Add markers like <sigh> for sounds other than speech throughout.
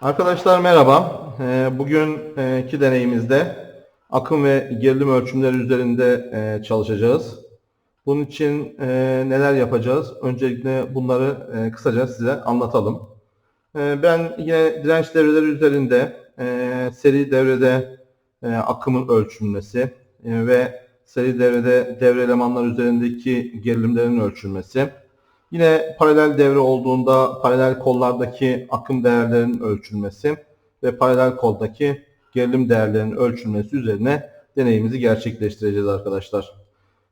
Arkadaşlar merhaba. Ee, Bugünkü deneyimizde akım ve gerilim ölçümleri üzerinde e, çalışacağız. Bunun için e, neler yapacağız? Öncelikle bunları e, kısaca size anlatalım. E, Ben yine direnç devreleri üzerinde e, seri devrede e, akımın ölçülmesi e, ve seri devrede devre elemanlar üzerindeki gerilimlerin ölçülmesi, Yine paralel devre olduğunda paralel kollardaki akım değerlerinin ölçülmesi ve paralel koldaki gerilim değerlerinin ölçülmesi üzerine deneyimizi gerçekleştireceğiz arkadaşlar.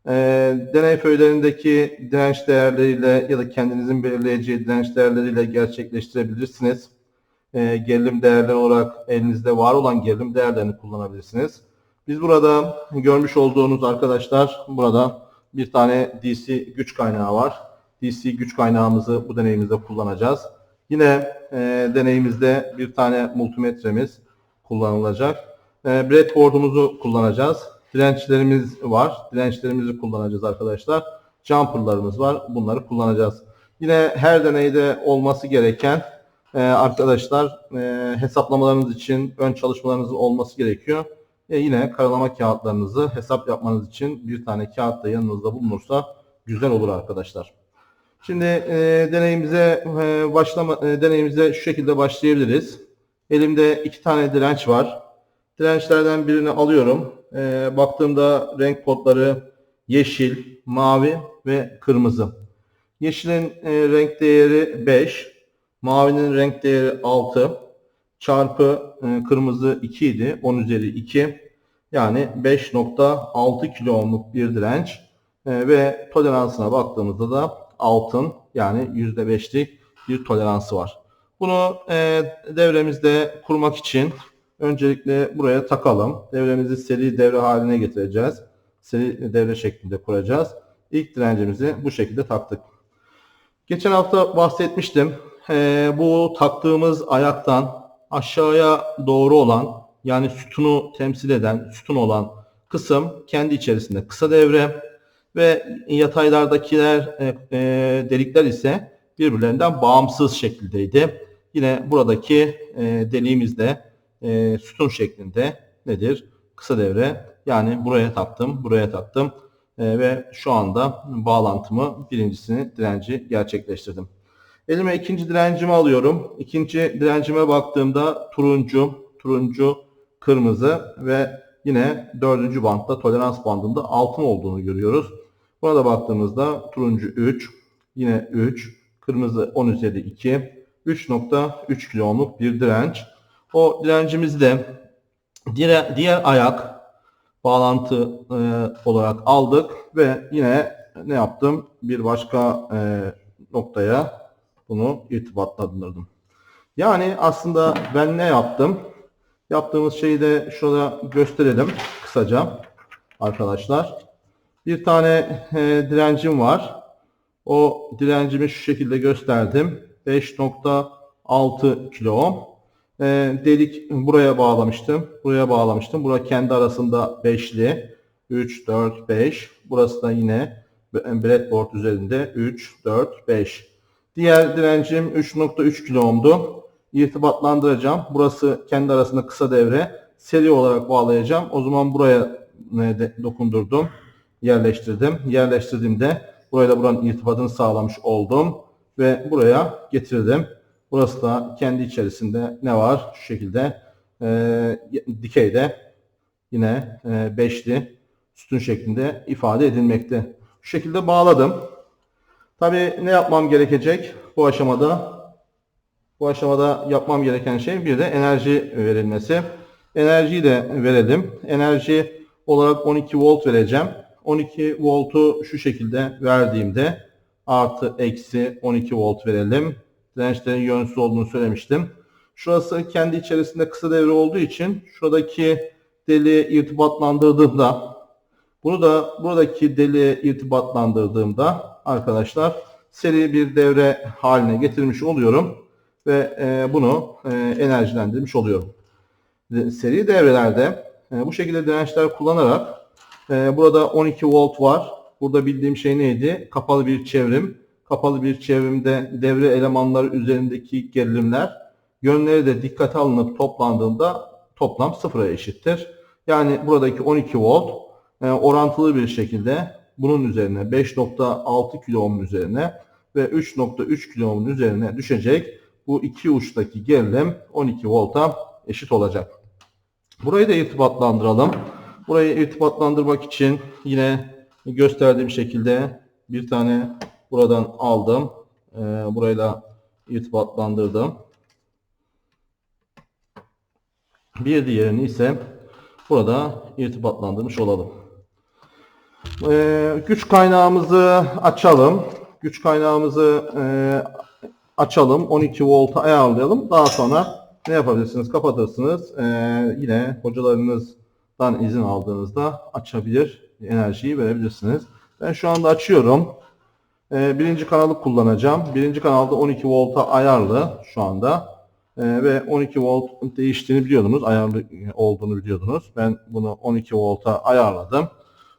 Ee, deney föylerindeki direnç değerleriyle ya da kendinizin belirleyeceği direnç değerleriyle gerçekleştirebilirsiniz. Ee, gerilim değerleri olarak elinizde var olan gerilim değerlerini kullanabilirsiniz. Biz burada görmüş olduğunuz arkadaşlar burada bir tane DC güç kaynağı var. DC güç kaynağımızı bu deneyimizde kullanacağız. Yine e, deneyimizde bir tane multimetremiz kullanılacak. E, breadboard'umuzu kullanacağız. Dirençlerimiz var. Dirençlerimizi kullanacağız arkadaşlar. Jumper'larımız var. Bunları kullanacağız. Yine her deneyde olması gereken e, arkadaşlar e, hesaplamalarınız için ön çalışmalarınızın olması gerekiyor. E, yine karalama kağıtlarınızı hesap yapmanız için bir tane kağıt da yanınızda bulunursa güzel olur arkadaşlar. Şimdi e, deneyimize e, başlama e, deneyimize şu şekilde başlayabiliriz. Elimde iki tane direnç var. Dirençlerden birini alıyorum. E, baktığımda renk kodları yeşil, mavi ve kırmızı. Yeşilin e, renk değeri 5, mavinin renk değeri 6, çarpı e, kırmızı 2 idi. 10 üzeri 2. Yani 5.6 kilo ohmluk bir direnç. E, ve toleransına baktığımızda da altın yani %5'lik bir toleransı var. Bunu e, devremizde kurmak için öncelikle buraya takalım. Devremizi seri devre haline getireceğiz. Seri devre şeklinde kuracağız. İlk direncimizi bu şekilde taktık. Geçen hafta bahsetmiştim. E, bu taktığımız ayaktan aşağıya doğru olan yani sütunu temsil eden, sütun olan kısım kendi içerisinde kısa devre ve yataylardakiler e, e, delikler ise birbirlerinden bağımsız şekildeydi. Yine buradaki e, deliğimiz de e, sütun şeklinde nedir? Kısa devre. Yani buraya taktım, buraya taktım e, ve şu anda bağlantımı birincisini direnci gerçekleştirdim. Elime ikinci direncimi alıyorum. İkinci direncime baktığımda turuncu, turuncu, kırmızı ve yine dördüncü bantta tolerans bandında altın olduğunu görüyoruz. Buna da baktığımızda turuncu 3, yine 3, kırmızı 10 üzeri 2, 3.3 kilo ohmluk bir direnç. O direncimizi de diğer, diğer ayak bağlantı e, olarak aldık ve yine ne yaptım? Bir başka e, noktaya bunu irtibatlandırdım. Yani aslında ben ne yaptım? Yaptığımız şeyi de şurada gösterelim kısaca arkadaşlar. Bir tane e, direncim var. O direncimi şu şekilde gösterdim. 5.6 kilo ohm. E, delik buraya bağlamıştım. Buraya bağlamıştım. Burası kendi arasında 5'li. 3, 4, 5. Burası da yine breadboard üzerinde 3, 4, 5. Diğer direncim 3.3 kilo ohmdu. İrtibatlandıracağım. Burası kendi arasında kısa devre. Seri olarak bağlayacağım. O zaman buraya e, dokundurdum yerleştirdim. Yerleştirdiğimde buraya da buranın irtibatını sağlamış oldum ve buraya getirdim. Burası da kendi içerisinde ne var? Şu şekilde e, dikeyde yine e, beşli sütun şeklinde ifade edilmekte. Şu şekilde bağladım. Tabi ne yapmam gerekecek bu aşamada? Bu aşamada yapmam gereken şey bir de enerji verilmesi. Enerjiyi de verelim. Enerji olarak 12 volt vereceğim. 12 voltu şu şekilde verdiğimde artı eksi 12 volt verelim. Dirençlerin yönsüz olduğunu söylemiştim. Şurası kendi içerisinde kısa devre olduğu için şuradaki deliğe irtibatlandırdığımda bunu da buradaki deliğe irtibatlandırdığımda arkadaşlar seri bir devre haline getirmiş oluyorum ve e, bunu e, enerjilendirmiş oluyorum. Seri devrelerde e, bu şekilde dirençler kullanarak ee, burada 12 volt var. Burada bildiğim şey neydi? Kapalı bir çevrim. Kapalı bir çevrimde devre elemanları üzerindeki gerilimler yönleri de dikkate alınıp toplandığında toplam sıfıra eşittir. Yani buradaki 12 volt e, orantılı bir şekilde bunun üzerine 5.6 kilo ohm üzerine ve 3.3 kilo ohm'un üzerine düşecek. Bu iki uçtaki gerilim 12 volta eşit olacak. Burayı da irtibatlandıralım. Burayı irtibatlandırmak için yine gösterdiğim şekilde bir tane buradan aldım. Ee, burayla irtibatlandırdım. Bir diğerini ise burada irtibatlandırmış olalım. Ee, güç kaynağımızı açalım. Güç kaynağımızı e, açalım. 12 volta ayarlayalım. Daha sonra ne yapabilirsiniz? Kapatırsınız. Ee, yine hocalarınızdan izin aldığınızda açabilir, enerjiyi verebilirsiniz. Ben şu anda açıyorum. Ee, birinci kanalı kullanacağım. Birinci kanalda 12 volta ayarlı şu anda. Ee, ve 12 volt değiştiğini biliyordunuz. Ayarlı olduğunu biliyordunuz. Ben bunu 12 volta ayarladım.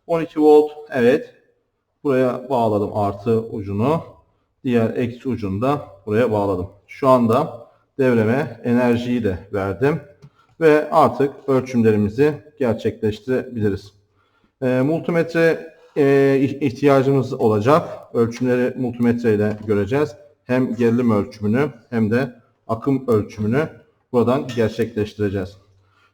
12 volt evet. Buraya bağladım artı ucunu. Diğer eksi ucunu da buraya bağladım. Şu anda devreme enerjiyi de verdim. Ve artık ölçümlerimizi gerçekleştirebiliriz. E, multimetre e, ihtiyacımız olacak. Ölçümleri multimetre ile göreceğiz. Hem gerilim ölçümünü hem de akım ölçümünü buradan gerçekleştireceğiz.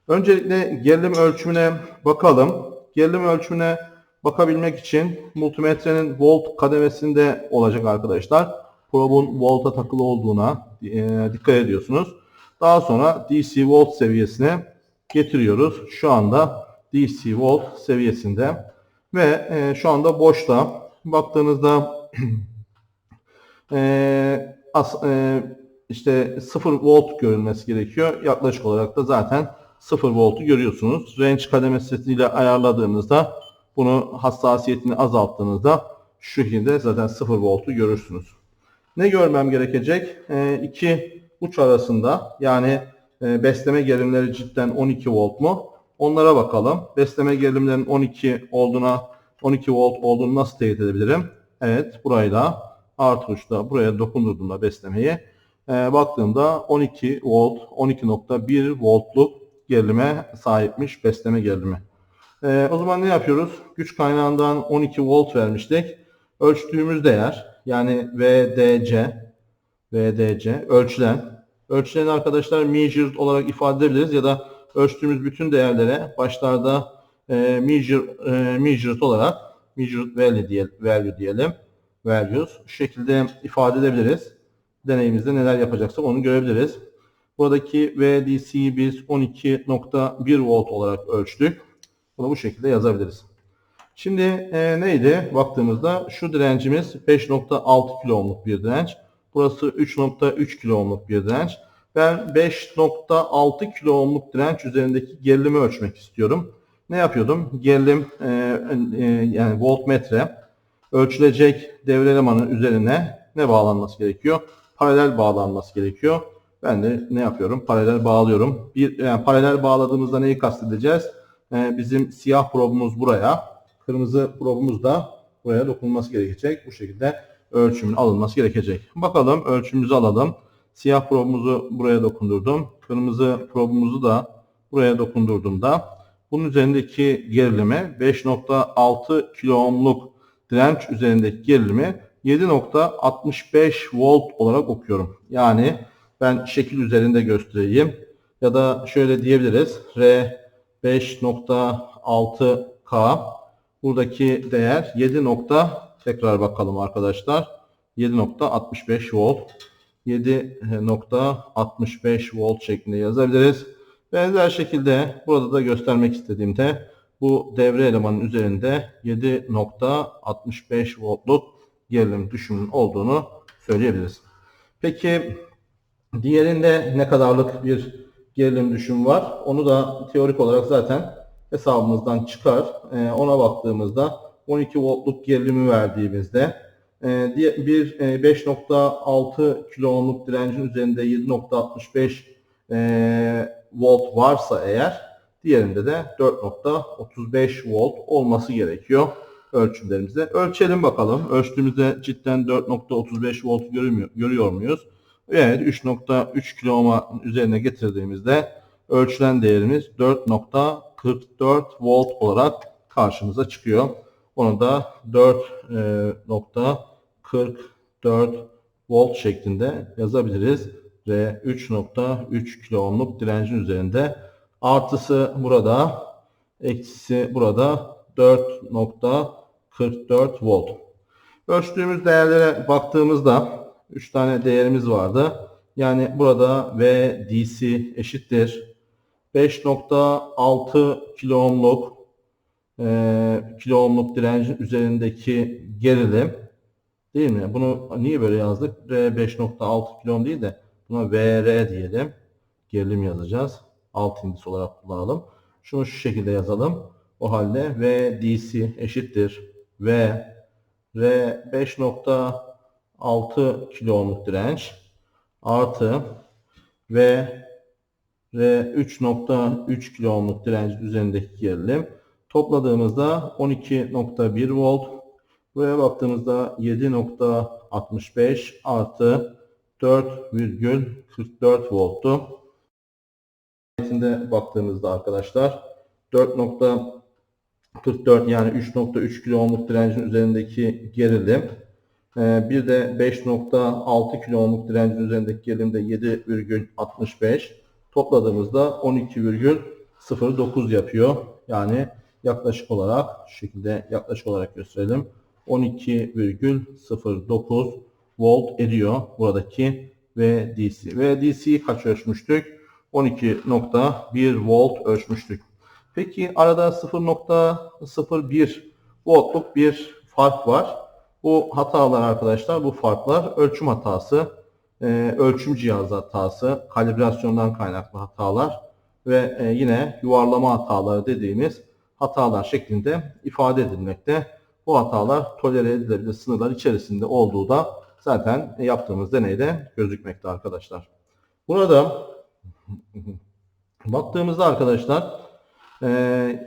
Öncelikle gerilim ölçümüne bakalım. Gerilim ölçümüne bakabilmek için multimetrenin volt kademesinde olacak arkadaşlar. Probun volta takılı olduğuna e, dikkat ediyorsunuz. Daha sonra DC volt seviyesine getiriyoruz. Şu anda DC volt seviyesinde ve e, şu anda boşta. Baktığınızda <clears throat> e, as, e, işte 0 volt görülmesi gerekiyor. Yaklaşık olarak da zaten 0 voltu görüyorsunuz. Range kademesiyle ayarladığınızda bunu hassasiyetini azalttığınızda şu şekilde zaten 0 voltu görürsünüz. Ne görmem gerekecek? E, iki uç arasında yani e, besleme gerilimleri cidden 12 volt mu? Onlara bakalım. Besleme gerilimlerinin 12 olduğuna 12 volt olduğunu nasıl teyit edebilirim? Evet burayla artı uçta buraya dokundurduğumda beslemeyi e, baktığımda 12 volt 12.1 voltluk gerilime sahipmiş besleme gerilimi. E, o zaman ne yapıyoruz? Güç kaynağından 12 volt vermiştik. Ölçtüğümüz değer yani VDC VDC ölçülen ölçülen arkadaşlar measured olarak ifade edebiliriz ya da ölçtüğümüz bütün değerlere başlarda e, measure, e, measured olarak measured value, diye, value diyelim values şu şekilde ifade edebiliriz. Deneyimizde neler yapacaksak onu görebiliriz. Buradaki VDC'yi biz 12.1 volt olarak ölçtük. Bunu bu şekilde yazabiliriz. Şimdi e, neydi? Baktığımızda şu direncimiz 5.6 kilo ohmluk bir direnç. Burası 3.3 kilo ohmluk bir direnç. Ben 5.6 kilo ohmluk direnç üzerindeki gerilimi ölçmek istiyorum. Ne yapıyordum? Gerilim e, e, yani voltmetre ölçülecek devre elemanın üzerine ne bağlanması gerekiyor? Paralel bağlanması gerekiyor. Ben de ne yapıyorum? Paralel bağlıyorum. Bir yani paralel bağladığımızda neyi kastedeceğiz? Ee, bizim siyah probumuz buraya, kırmızı probumuz da buraya dokunması gerekecek. Bu şekilde ölçümün alınması gerekecek. Bakalım ölçümümüzü alalım. Siyah probumuzu buraya dokundurdum. Kırmızı probumuzu da buraya dokundurduğumda bunun üzerindeki gerilimi 5.6 kilo ohmluk direnç üzerindeki gerilimi 7.65 volt olarak okuyorum. Yani ben şekil üzerinde göstereyim. Ya da şöyle diyebiliriz. R 5.6K buradaki değer 7. tekrar bakalım arkadaşlar. 7.65 volt 7.65 volt şeklinde yazabiliriz. Benzer şekilde burada da göstermek istediğimde bu devre elemanın üzerinde 7.65 voltluk gerilim düşümünün olduğunu söyleyebiliriz. Peki diğerinde ne kadarlık bir gerilim düşüm var? Onu da teorik olarak zaten hesabımızdan çıkar. Ee, ona baktığımızda 12 voltluk gerilimi verdiğimizde e, bir 5.6 e, kilo ohmluk direncin üzerinde 7.65 e, volt varsa eğer Diğerinde de 4.35 volt olması gerekiyor ölçümlerimizde. Ölçelim bakalım. Ölçtüğümüzde cidden 4.35 volt görüyor muyuz? Evet 3.3 kilo ohm'a üzerine getirdiğimizde ölçülen değerimiz 4.44 volt olarak karşımıza çıkıyor. Onu da 4.44 volt şeklinde yazabiliriz. Ve 3.3 kilo ohmluk direncin üzerinde artısı burada eksisi burada 4.44 volt. Ölçtüğümüz değerlere baktığımızda 3 tane değerimiz vardı. Yani burada V DC eşittir 5.6 kilo ohmluk e, kilo ohmluk direncin üzerindeki gerilim değil mi? Bunu niye böyle yazdık? R 5.6 kilo değil de buna VR diyelim. Gerilim yazacağız. Alt indis olarak kullanalım. Şunu şu şekilde yazalım. O halde V DC eşittir. V R 5.6 kilo ohmluk direnç artı V R 3.3 kilo ohmluk direnç üzerindeki gerilim topladığımızda 12.1 volt buraya baktığımızda 7.65 artı 4,44 volttu. Nihayetinde baktığımızda arkadaşlar 4.44 yani 3.3 kilo ohmluk direncin üzerindeki gerilim ee, bir de 5.6 kilo ohmluk direncin üzerindeki gerilim de 7,65 topladığımızda 12,09 yapıyor. Yani yaklaşık olarak şu şekilde yaklaşık olarak gösterelim. 12,09 volt ediyor buradaki VDC. VDC'yi kaç ölçmüştük? 12.1 volt ölçmüştük. Peki arada 0.01 voltluk bir fark var. Bu hatalar arkadaşlar bu farklar ölçüm hatası, e, ölçüm cihazı hatası, kalibrasyondan kaynaklı hatalar ve e, yine yuvarlama hataları dediğimiz hatalar şeklinde ifade edilmekte. Bu hatalar tolere edilebilir sınırlar içerisinde olduğu da zaten yaptığımız deneyde gözükmekte arkadaşlar. Burada <laughs> baktığımızda arkadaşlar e,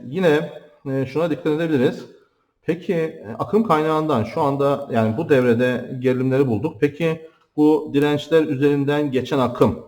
yine e, şuna dikkat edebiliriz. Peki e, akım kaynağından şu anda yani bu devrede gerilimleri bulduk. Peki bu dirençler üzerinden geçen akım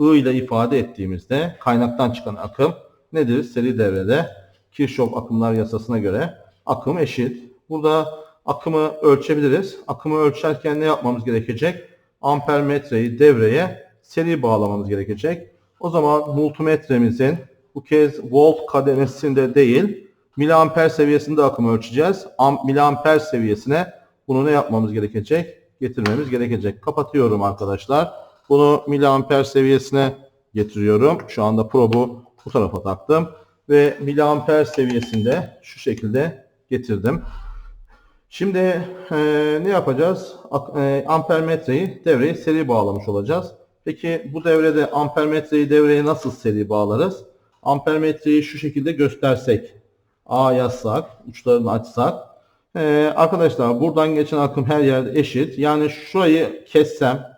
I ile ifade ettiğimizde kaynaktan çıkan akım nedir? Seri devrede Kirchhoff akımlar yasasına göre akım eşit. Burada akımı ölçebiliriz. Akımı ölçerken ne yapmamız gerekecek? Ampermetreyi devreye seri bağlamamız gerekecek. O zaman multimetremizin bu kez volt kademesinde değil miliamper seviyesinde akımı ölçeceğiz. Am, miliamper seviyesine bunu ne yapmamız gerekecek? Getirmemiz gerekecek. Kapatıyorum arkadaşlar. Bunu miliamper seviyesine getiriyorum. Şu anda probu bu tarafa taktım. Ve miliamper seviyesinde şu şekilde getirdim. Şimdi e, ne yapacağız? E, ampermetreyi devreye seri bağlamış olacağız. Peki bu devrede ampermetreyi devreye nasıl seri bağlarız? Ampermetreyi şu şekilde göstersek. A yazsak, uçlarını açsak. Ee, arkadaşlar buradan geçen akım her yerde eşit. Yani şurayı kessem,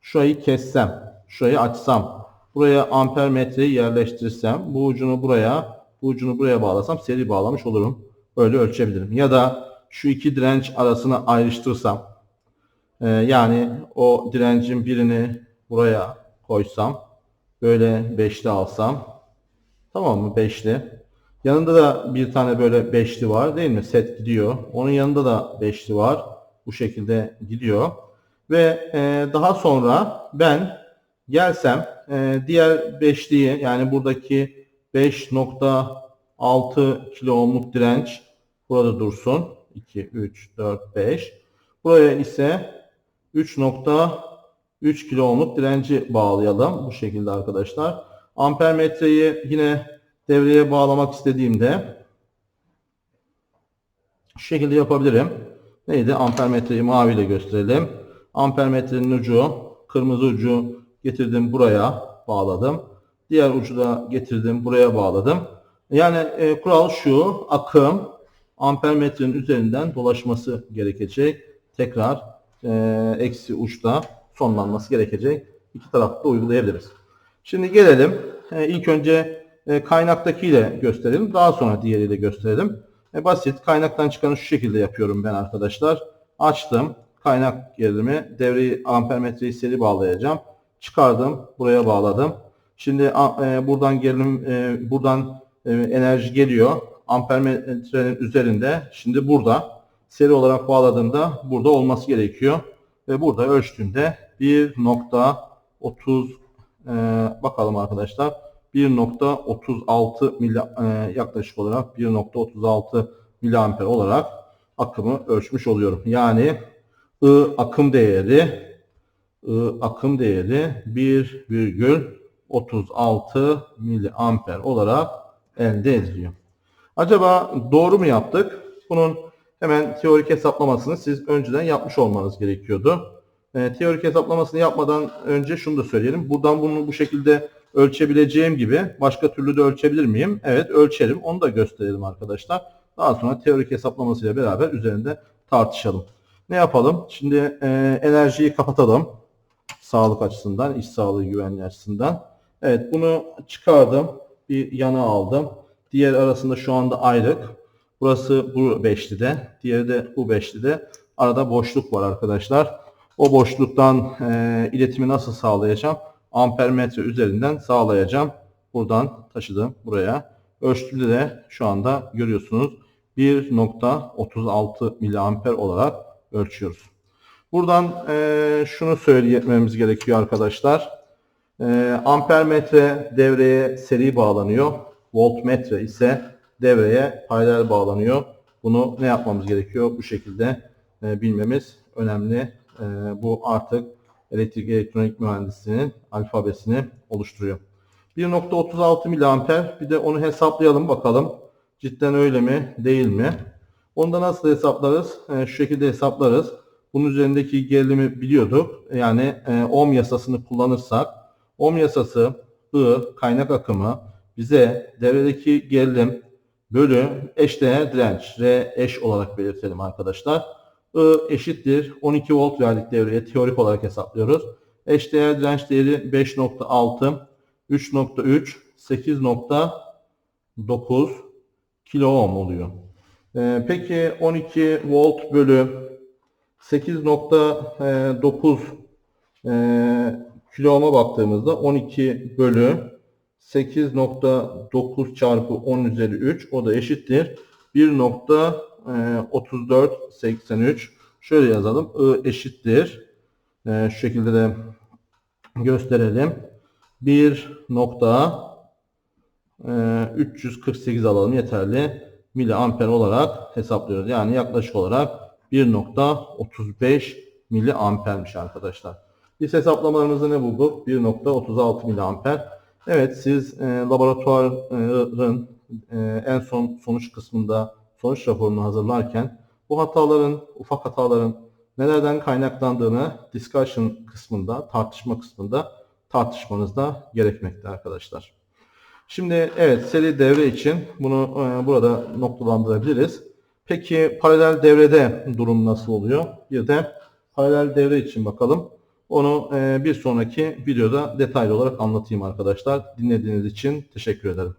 şurayı kessem, şurayı açsam, buraya ampermetreyi yerleştirsem, bu ucunu buraya, bu ucunu buraya bağlasam seri bağlamış olurum. Böyle ölçebilirim. Ya da şu iki direnç arasını ayrıştırsam, e, yani o direncin birini buraya koysam, böyle beşli alsam, tamam mı beşli. Yanında da bir tane böyle beşli var değil mi? Set gidiyor. Onun yanında da beşli var. Bu şekilde gidiyor. Ve e, daha sonra ben gelsem e, diğer beşliği yani buradaki 5.6 kilo ohmluk direnç burada dursun. 2, 3, 4, 5. Buraya ise 3.3 kilo ohmluk direnci bağlayalım. Bu şekilde arkadaşlar. Ampermetreyi yine devreye bağlamak istediğimde şu şekilde yapabilirim. Neydi? Ampermetreyi mavi ile gösterelim. Ampermetrenin ucu, kırmızı ucu getirdim buraya bağladım. Diğer ucu da getirdim buraya bağladım. Yani e, kural şu, akım ampermetrenin üzerinden dolaşması gerekecek. Tekrar e, eksi uçta sonlanması gerekecek. İki tarafta uygulayabiliriz. Şimdi gelelim. E, ilk önce e, kaynaktakiyle gösterelim. Daha sonra diğeriyle gösterelim. E, basit. Kaynaktan çıkanı şu şekilde yapıyorum ben arkadaşlar. Açtım. kaynak gerilimi. Devreyi ampermetreyi seri bağlayacağım. Çıkardım. Buraya bağladım. Şimdi e, buradan gerilim e, buradan e, enerji geliyor. Ampermetrenin üzerinde. Şimdi burada seri olarak bağladığımda burada olması gerekiyor. Ve burada ölçtüğümde 1.30 e, bakalım arkadaşlar 1.36 mili, e, yaklaşık olarak 1.36 miliamper olarak akımı ölçmüş oluyorum. Yani I akım değeri I akım değeri 1,36 miliamper olarak elde ediliyor. Acaba doğru mu yaptık? Bunun hemen teorik hesaplamasını siz önceden yapmış olmanız gerekiyordu. E, teorik hesaplamasını yapmadan önce şunu da söyleyelim. Buradan bunu bu şekilde ölçebileceğim gibi başka türlü de ölçebilir miyim? Evet ölçerim. Onu da gösterelim arkadaşlar. Daha sonra teorik hesaplamasıyla beraber üzerinde tartışalım. Ne yapalım? Şimdi e, enerjiyi kapatalım. Sağlık açısından, iş sağlığı güvenliği açısından. Evet bunu çıkardım. Bir yana aldım. Diğer arasında şu anda ayrık. Burası bu beşlide. Diğeri de bu beşlide. Arada boşluk var arkadaşlar. O boşluktan e, iletimi nasıl sağlayacağım? Ampermetre üzerinden sağlayacağım. Buradan taşıdım buraya. Ölçtüğümde de şu anda görüyorsunuz 1.36 miliamper olarak ölçüyoruz. Buradan e, şunu söylememiz gerekiyor arkadaşlar. E, ampermetre devreye seri bağlanıyor. Voltmetre ise devreye paralel bağlanıyor. Bunu ne yapmamız gerekiyor? Bu şekilde e, bilmemiz önemli. E, bu artık elektrik elektronik mühendisliğinin alfabesini oluşturuyor. 1.36 miliamper bir de onu hesaplayalım bakalım. Cidden öyle mi değil mi? Onu da nasıl hesaplarız? E, şu şekilde hesaplarız. Bunun üzerindeki gerilimi biliyorduk. Yani e, ohm yasasını kullanırsak ohm yasası I kaynak akımı bize devredeki gerilim bölü eşdeğer direnç R eş olarak belirtelim arkadaşlar. I eşittir 12 volt verdik devreye teorik olarak hesaplıyoruz. Eşdeğer direnç değeri 5.6 3.3 8.9 kilo ohm oluyor. Ee, peki 12 volt bölü 8.9 e, kilo ohm'a baktığımızda 12 bölü 8.9 çarpı 10 üzeri 3 o da eşittir 1.3483 şöyle yazalım I eşittir. E, şu şekilde de gösterelim. 1 nokta e, 348 alalım yeterli miliamper olarak hesaplıyoruz. Yani yaklaşık olarak 1.35 miliampermiş arkadaşlar biz hesaplamalarımızda ne bulduk 1.36 miliamper Evet siz e, laboratuvarın e, en son sonuç kısmında sonuç raporunu hazırlarken bu hataların, ufak hataların nelerden kaynaklandığını discussion kısmında, tartışma kısmında tartışmanız da gerekmekte arkadaşlar. Şimdi evet seri devre için bunu e, burada noktalandırabiliriz. Peki paralel devrede durum nasıl oluyor? Bir de paralel devre için bakalım. Onu e, bir sonraki videoda detaylı olarak anlatayım arkadaşlar. Dinlediğiniz için teşekkür ederim.